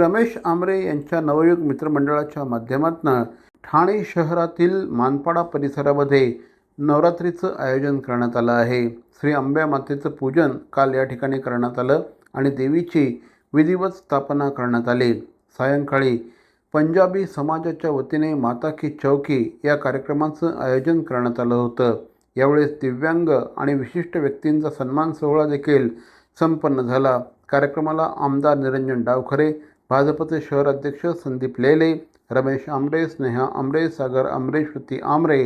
रमेश आमरे यांच्या नवयुग मित्रमंडळाच्या माध्यमातून ठाणे शहरातील मानपाडा परिसरामध्ये नवरात्रीचं आयोजन करण्यात आलं आहे. श्री अंब्या मातेचं पूजन काल या ठिकाणी करण्यात आलं आणि देवीची विधिवत स्थापना करण्यात आली. सायंकाळी पंजाबी समाजाच्या वतीने माता की चौकी या कार्यक्रमाचं आयोजन करण्यात आलं होतं. यावेळेस दिव्यांग आणि विशिष्ट व्यक्तींचा सन्मान सोहळा देखील संपन्न झाला. कार्यक्रमाला आमदार निरंजन डावखरे भाजपचे शहर अध्यक्ष संदीप लेले रमेश आमरे स्नेहा आमरे सागर आमरे श्रुती आमरे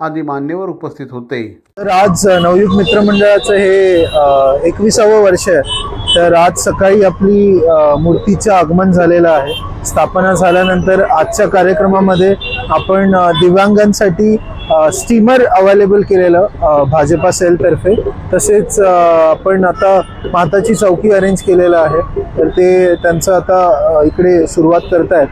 आदी मान्यवर उपस्थित होते. तर आज नवयुग मित्रमंडळाचं हे एकविसावं वर्ष आहे तर आज सकाळी आपली मूर्तीचं आगमन झालेलं आहे. स्थापना झाल्यानंतर आजच्या कार्यक्रमामध्ये आपण दिव्यांगांसाठी स्टीमर अवेलेबल केलेलं भाजपा सेलतर्फे तसेच आपण आता माताची चौकी अरेंज केलेलं आहे. तर ते त्यांचं आता इकडे सुरुवात करतायत.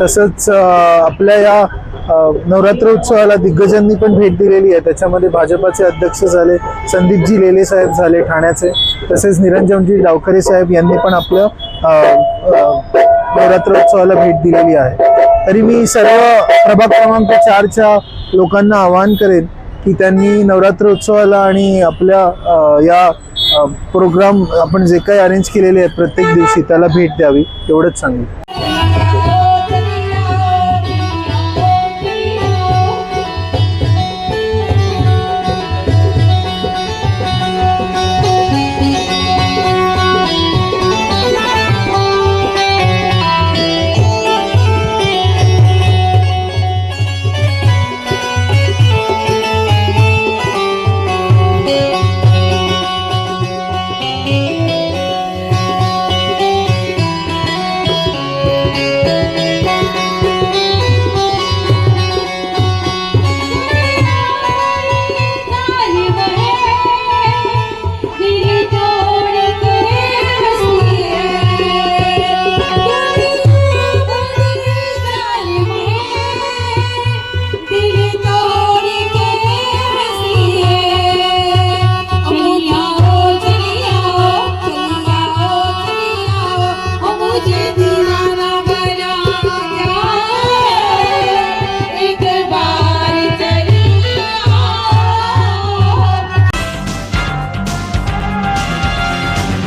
तसंच आपल्या या नवरात्र उत्सवाला दिग्गजांनी पण भेट दिलेली आहे. त्याच्यामध्ये भाजपाचे अध्यक्ष झाले संदीपजी लेले साहेब झाले ठाण्याचे तसेच निरंजनजी डावकरे साहेब यांनी पण आपलं नवरात्र उत्सवाला भेट दिलेली आहे. तरी मी सर्व प्रभाग क्रमांक चारच्या लोकांना आवाहन करेन की त्यांनी नवरात्र उत्सवाला आणि आपल्या या प्रोग्राम आपण जे काही अरेंज केलेले आहेत प्रत्येक दिवशी त्याला भेट द्यावी एवढंच सांगेन.